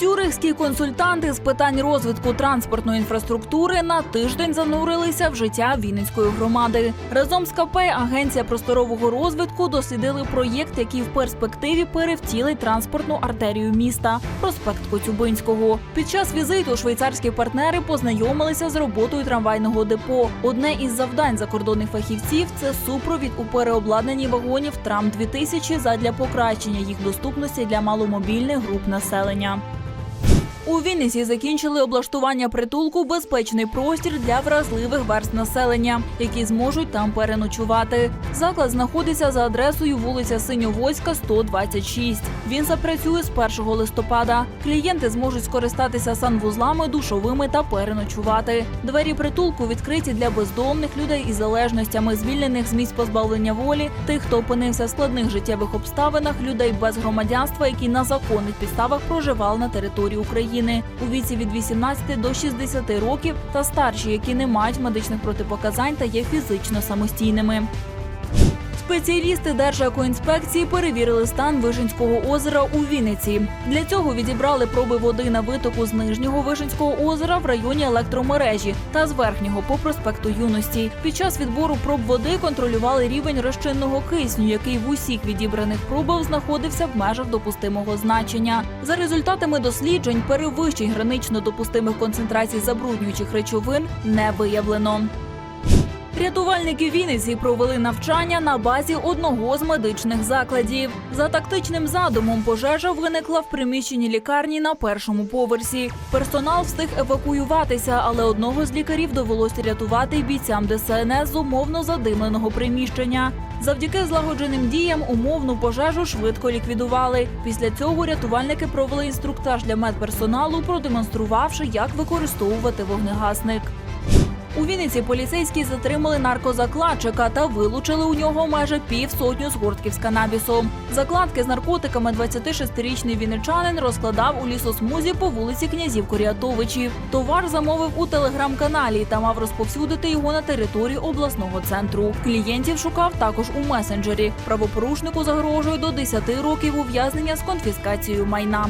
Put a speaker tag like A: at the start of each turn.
A: Цюрихські консультанти з питань розвитку транспортної інфраструктури на тиждень занурилися в життя Вінницької громади. Разом з КП Агенція просторового розвитку дослідили проєкт, який в перспективі перевтілить транспортну артерію міста проспект Коцюбинського. Під час візиту швейцарські партнери познайомилися з роботою трамвайного депо. Одне із завдань закордонних фахівців це супровід у переобладнанні вагонів Трам 2000 задля покращення їх доступності для маломобільних груп населення. У Вінниці закінчили облаштування притулку безпечний простір для вразливих верст населення, які зможуть там переночувати. Заклад знаходиться за адресою вулиця Синьовольська, 126. Він запрацює з 1 листопада. Клієнти зможуть скористатися санвузлами, душовими та переночувати. Двері притулку відкриті для бездомних людей із залежностями, звільнених з місць позбавлення волі, тих, хто опинився в складних життєвих обставинах, людей без громадянства, які на законних підставах проживали на території України у віці від 18 до 60 років та старші, які не мають медичних протипоказань та є фізично самостійними. Спеціалісти Держекоінспекції перевірили стан Вижинського озера у Вінниці. Для цього відібрали проби води на витоку з нижнього Вижинського озера в районі електромережі та з верхнього по проспекту Юності. Під час відбору проб води контролювали рівень розчинного кисню, який в усіх відібраних пробах знаходився в межах допустимого значення. За результатами досліджень перевищень гранично допустимих концентрацій забруднюючих речовин не виявлено. Рятувальники Вінниці провели навчання на базі одного з медичних закладів. За тактичним задумом пожежа виникла в приміщенні лікарні на першому поверсі. Персонал встиг евакуюватися, але одного з лікарів довелося рятувати бійцям ДСНС з умовно задимленого приміщення. Завдяки злагодженим діям умовну пожежу швидко ліквідували. Після цього рятувальники провели інструктаж для медперсоналу, продемонструвавши, як використовувати вогнегасник. У Вінниці поліцейські затримали наркозакладчика та вилучили у нього майже півсотню згортків з канабісом. Закладки з наркотиками 26-річний вінничанин розкладав у лісосмузі по вулиці князів Коріатовичів. Товар замовив у телеграм-каналі та мав розповсюдити його на території обласного центру. Клієнтів шукав також у месенджері. Правопорушнику загрожує до 10 років ув'язнення з конфіскацією майна.